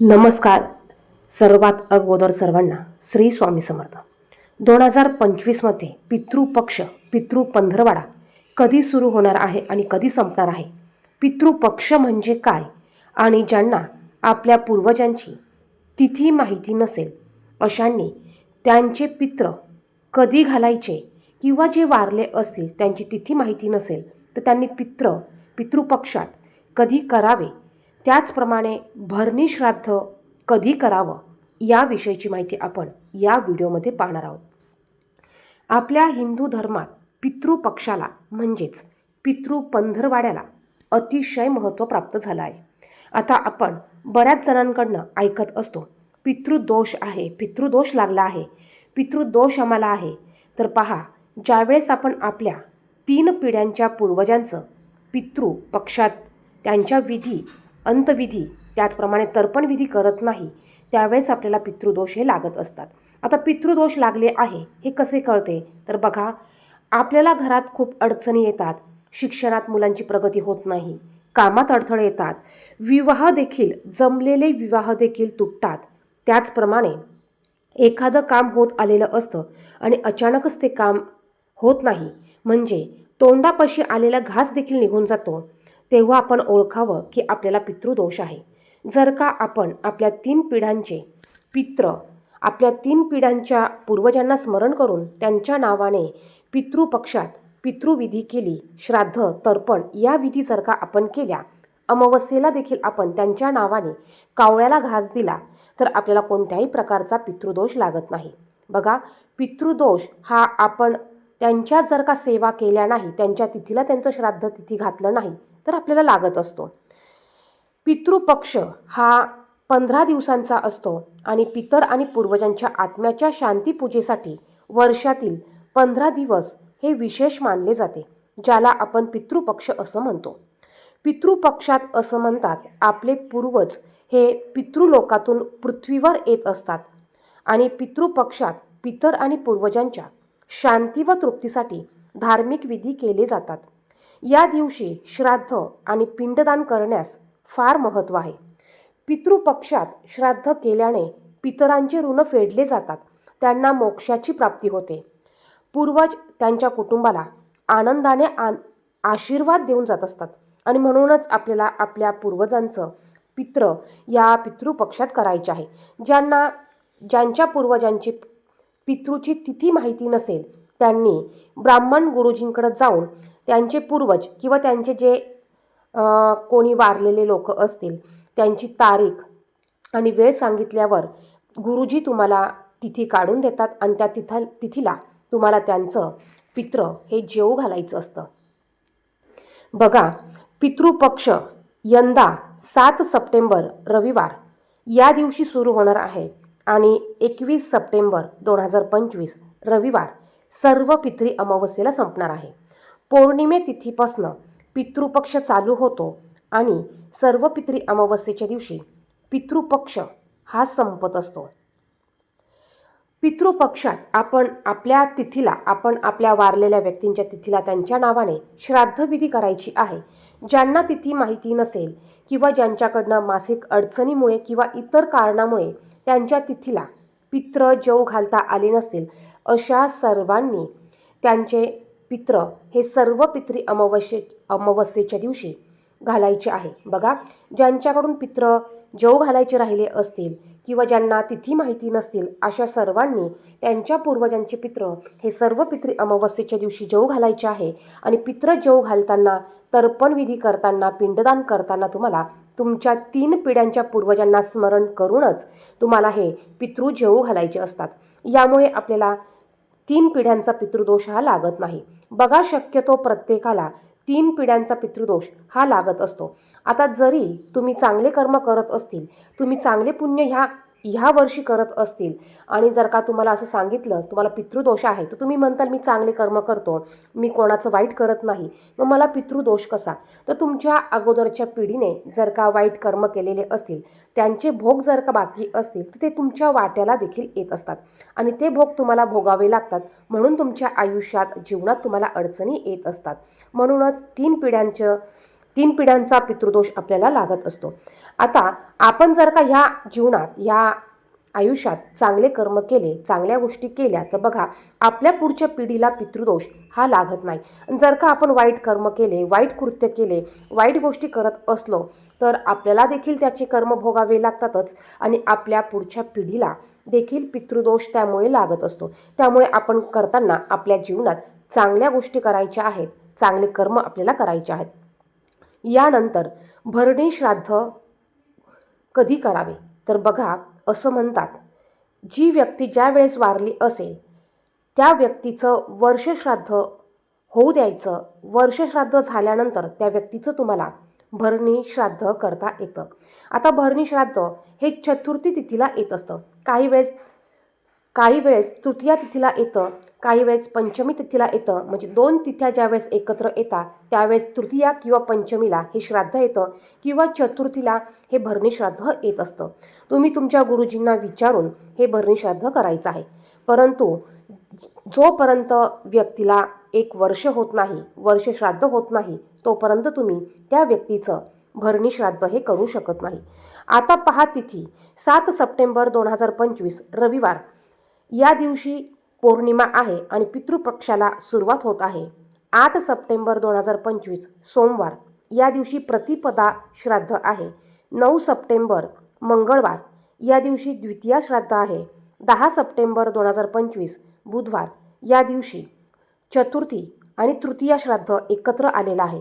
नमस्कार. सर्वात अगोदर सर्वांना श्री स्वामी समर्थ. दोन हजार पंचवीसमध्ये पितृपक्ष पितृ पंधरवाडा कधी सुरू होणार आहे आणि कधी संपणार आहे? पितृपक्ष म्हणजे काय? आणि ज्यांना आपल्या पूर्वजांची तिथी माहिती नसेल अशांनी त्यांचे पित्र कधी घालायचे किंवा जे वारले असतील त्यांची तिथी माहिती नसेल तर त्यांनी पित्र पितृपक्षात कधी करावे? त्याचप्रमाणे भरणी श्राद्ध कधी करावं याविषयीची माहिती आपण या व्हिडिओमध्ये पाहणार आहोत. आपल्या हिंदू धर्मात पितृपक्षाला म्हणजेच पितृ पंधरवाड्याला अतिशय महत्त्व प्राप्त झालं आहे. आता आपण बऱ्याच जणांकडनं ऐकत असतो पितृदोष आहे पितृदोष लागला आहे पितृदोष आम्हाला आहे. तर पहा ज्यावेळेस आपण आपल्या तीन पिढ्यांच्या पूर्वजांचं पितृ पक्षात त्यांच्या विधी अंतविधी त्याचप्रमाणे तर्पणविधी करत नाही त्यावेळेस आपल्याला पितृदोष हे लागत असतात. आता पितृदोष लागले आहे हे कसे कळते? तर बघा आपल्याला घरात खूप अडचणी येतात शिक्षणात मुलांची प्रगती होत नाही कामात अडथळे येतात विवाह देखील जमलेले विवाह देखील तुटतात. त्याचप्रमाणे एखादं काम होत आलेलं असतं आणि अचानकच ते काम होत नाही म्हणजे तोंडापाशी आलेला घास देखील निघून जातो तेव्हा आपण ओळखावं की आपल्याला पितृदोष आहे. जर का आपण आपल्या तीन पिढ्यांचे पित्र आपल्या तीन पिढ्यांच्या पूर्वजांना स्मरण करून त्यांच्या नावाने पितृपक्षात पितृविधी केली श्राद्ध तर्पण या विधी जर का आपण केल्या अमावस्येला देखील आपण त्यांच्या नावाने कावळ्याला घास दिला तर आपल्याला कोणत्याही प्रकारचा पितृदोष लागत नाही. बघा पितृदोष हा आपण त्यांच्या जर का सेवा केल्या नाही त्यांच्या तिथीला त्यांचं श्राद्ध तिथी घातलं नाही तर आपल्याला लागत असतो. पितृपक्ष हा पंधरा दिवसांचा असतो आणि पितर आणि पूर्वजांच्या आत्म्याच्या शांतीपूजेसाठी वर्षातील पंधरा दिवस हे विशेष मानले जाते ज्याला आपण पितृपक्ष असं म्हणतो. पितृपक्षात असं म्हणतात आपले पूर्वज हे पितृलोकातून पृथ्वीवर येत असतात आणि पितृपक्षात पितर आणि पूर्वजांच्या शांती व तृप्तीसाठी धार्मिक विधी केले जातात. या दिवशी श्राद्ध आणि पिंडदान करण्यास फार महत्त्व आहे. पितृपक्षात श्राद्ध केल्याने पितरांचे ऋण फेडले जातात त्यांना मोक्षाची प्राप्ती होते. पूर्वज त्यांच्या कुटुंबाला आनंदाने आन आशीर्वाद देऊन जात असतात आणि म्हणूनच आपल्याला आपल्या पूर्वजांचं पित्र या पितृपक्षात करायचे आहे. ज्यांना ज्यांच्या पूर्वजांची पितृची तिथी माहिती नसेल त्यांनी ब्राह्मण गुरुजींकडे जाऊन त्यांचे पूर्वज किंवा त्यांचे जे कोणी वारलेले लोक असतील त्यांची तारीख आणि वेळ सांगितल्यावर गुरुजी तुम्हाला तिथी काढून देतात आणि त्या तिथा तिथीला तुम्हाला त्यांचं पित्र हे जेवू घालायचं असतं. बघा पितृपक्ष यंदा सात सप्टेंबर रविवार या दिवशी सुरू होणार आहे आणि एकवीस सप्टेंबर दोन हजार पंचवीस रविवार सर्व पितरी अमावस्येला संपणार आहे. पौर्णिमे तिथीपासनं पितृपक्ष चालू होतो आणि सर्व पितृ अमावस्येच्या दिवशी पितृपक्ष हा संपत असतो. पितृपक्षात आपण आपल्या तिथीला आपण आपल्या वारलेल्या व्यक्तींच्या तिथीला त्यांच्या नावाने श्राद्धविधी करायची आहे. ज्यांना तिथी माहिती नसेल किंवा ज्यांच्याकडनं मासिक अडचणीमुळे किंवा इतर कारणामुळे त्यांच्या तिथीला पित्र जेव घालता आले नसतील अशा सर्वांनी त्यांचे पित्र हे सर्व पित्री अमावस्ये अमावस्येच्या दिवशी घालायचे आहे. बघा ज्यांच्याकडून पित्र जेव घालायचे राहिले असतील किंवा ज्यांना तिथी माहिती नसतील अशा सर्वांनी त्यांच्या पूर्वजांचे पित्र हे सर्व पित्री अमावस्येच्या दिवशी जव घालायचे आहे. आणि पित्र जेव घालताना तर्पणविधी करताना पिंडदान करताना तुम्हाला तुमच्या तीन पिढ्यांच्या पूर्वजांना स्मरण करूनच तुम्हाला हे पितृ जेवू घालायचे असतात. यामुळे आपल्याला तीन पिढ्यांचा पितृदोष हा लागत नाही. बघा शक्यतो प्रत्येकाला तीन पिढ्यांचा पितृदोष हा लागत असतो. आता जरी तुम्ही चांगले कर्म करत असतील तुम्ही चांगले पुण्य ह्या ह्या वर्षी करत असतील. आणि जर का तुम्हाला असं सांगितलं तुम्हाला पितृदोष आहे तर तुम्ही म्हणताल मी चांगले कर्म करतो मी कोणाचं वाईट करत नाही. मग मला पितृदोष कसा? तर तुमच्या अगोदरच्या पिढीने जर का वाईट कर्म केलेले असतील त्यांचे भोग जर का बाकी असतील तर ते तुमच्या वाट्याला देखील येत असतात. आणि ते भोग तुम्हाला भोगावे लागतात. म्हणून तुमच्या आयुष्यात जीवनात तुम्हाला अडचणी येत असतात. म्हणूनच तीन पिढ्यांचं तीन पिढ्यांचा पितृदोष आपल्याला लागत असतो. आता आपण जर का ह्या जीवनात ह्या आयुष्यात चांगले कर्म केले चांगल्या गोष्टी केल्या तर बघा आपल्या पुढच्या पिढीला पितृदोष हा लागत नाही. जर का आपण वाईट कर्म केले वाईट कृत्य केले वाईट गोष्टी करत असलो तर आपल्याला देखील त्याचे कर्म भोगावे लागतातच आणि आपल्या पुढच्या पिढीला देखील पितृदोष त्यामुळे लागत असतो. त्यामुळे आपण करताना आपल्या जीवनात चांगल्या गोष्टी करायच्या आहेत चांगले कर्म आपल्याला करायचे आहेत. यानंतर भरणी श्राद्ध कधी करावे? तर बघा असं म्हणतात जी व्यक्ती ज्या वेळेस वारली असेल त्या व्यक्तीचं वर्षश्राद्ध होऊ द्यायचं. वर्षश्राद्ध झाल्यानंतर त्या व्यक्तीचं तुम्हाला भरणी श्राद्ध करता येतं. आता भरणी श्राद्ध हे चतुर्थी तिथीला येत असतं. काही वेळेस काही वेळेस तृतीया तिथीला येतं काही वेळेस पंचमी तिथीला येतं. म्हणजे दोन तिथ्या ज्यावेळेस एकत्र येतात त्यावेळेस तृतीया किंवा पंचमीला हे श्राद्ध येतं किंवा चतुर्थीला हे भरणी श्राद्ध येत असतं. तुम्ही तुमच्या गुरुजींना विचारून हे भरणी श्राद्ध करायचं आहे. परंतु जोपर्यंत व्यक्तीला एक वर्ष होत नाही वर्ष श्राद्ध होत नाही तोपर्यंत तुम्ही त्या व्यक्तीचं भरणी श्राद्ध हे करू शकत नाही. आता पहा तिथी सात सप्टेंबर दोन हजार पंचवीस रविवार. या दिवशी पौर्णिमा आहे आणि पितृपक्षाला सुरुवात होत आहे. आठ सप्टेंबर दोन हजार पंचवीस सोमवार. या दिवशी प्रतिपदा श्राद्ध आहे. नऊ सप्टेंबर मंगळवार. या दिवशी द्वितीया श्राद्ध आहे. दहा सप्टेंबर दोन हजार पंचवीस बुधवार. या दिवशी चतुर्थी आणि तृतीया श्राद्ध एकत्र आलेला आहे.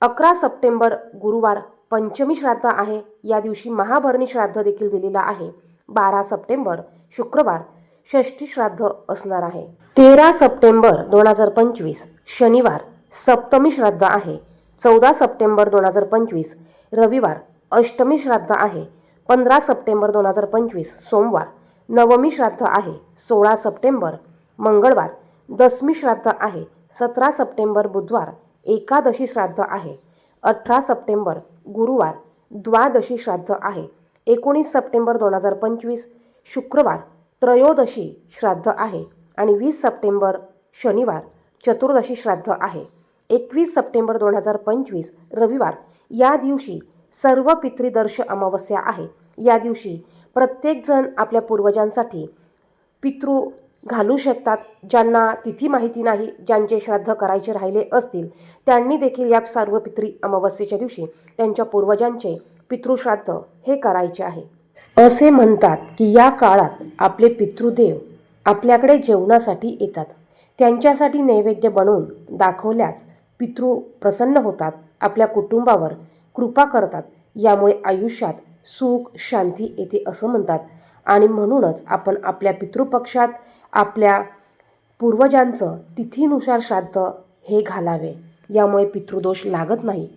अकरा सप्टेंबर गुरुवार. पंचमी श्राद्ध आहे. या दिवशी महाभरणी श्राद्ध देखील दिलेला आहे. बारा सप्टेंबर शुक्रवार. षष्ठी श्राद्ध असणार आहे. तेरा सप्टेंबर दोन हजार पंचवीस शनिवार सप्तमी श्राद्ध आहे. चौदा सप्टेंबर दोन हजार पंचवीस रविवार अष्टमी श्राद्ध आहे. पंधरा सप्टेंबर दोन हजार पंचवीस सोमवार नवमी श्राद्ध आहे. सोळा सप्टेंबर मंगळवार दसमी श्राद्ध आहे. सतरा सप्टेंबर बुधवार एकादशी श्राद्ध आहे. अठरा सप्टेंबर गुरुवार द्वादशी श्राद्ध आहे. एकोणीस सप्टेंबर दोन हजार पंचवीस शुक्रवार त्रयोदशी श्राद्ध आहे आणि वीस सप्टेंबर शनिवार चतुर्दशी श्राद्ध आहे. एकवीस सप्टेंबर दोन हजार पंचवीस रविवार या दिवशी सर्व पितृदर्श अमावस्या आहे. या दिवशी प्रत्येकजण आपल्या पूर्वजांसाठी पितृ घालू शकतात. ज्यांना तिथी माहिती नाही ज्यांचे श्राद्ध करायचे राहिले असतील त्यांनी देखील या सर्व पितृ अमावस्येच्या दिवशी त्यांच्या पूर्वजांचे पितृश्राद्ध हे करायचे आहे. असे म्हणतात की या काळात आपले पितृदेव आपल्याकडे जेवणासाठी येतात. त्यांच्यासाठी नैवेद्य बनवून दाखवल्यास पितृ प्रसन्न होतात आपल्या कुटुंबावर कृपा करतात यामुळे आयुष्यात सुख शांती येते असं म्हणतात. आणि म्हणूनच आपण आपल्या पितृपक्षात आपल्या पूर्वजांचं तिथीनुसार श्राद्ध हे घालावे. यामुळे पितृदोष लागत नाही.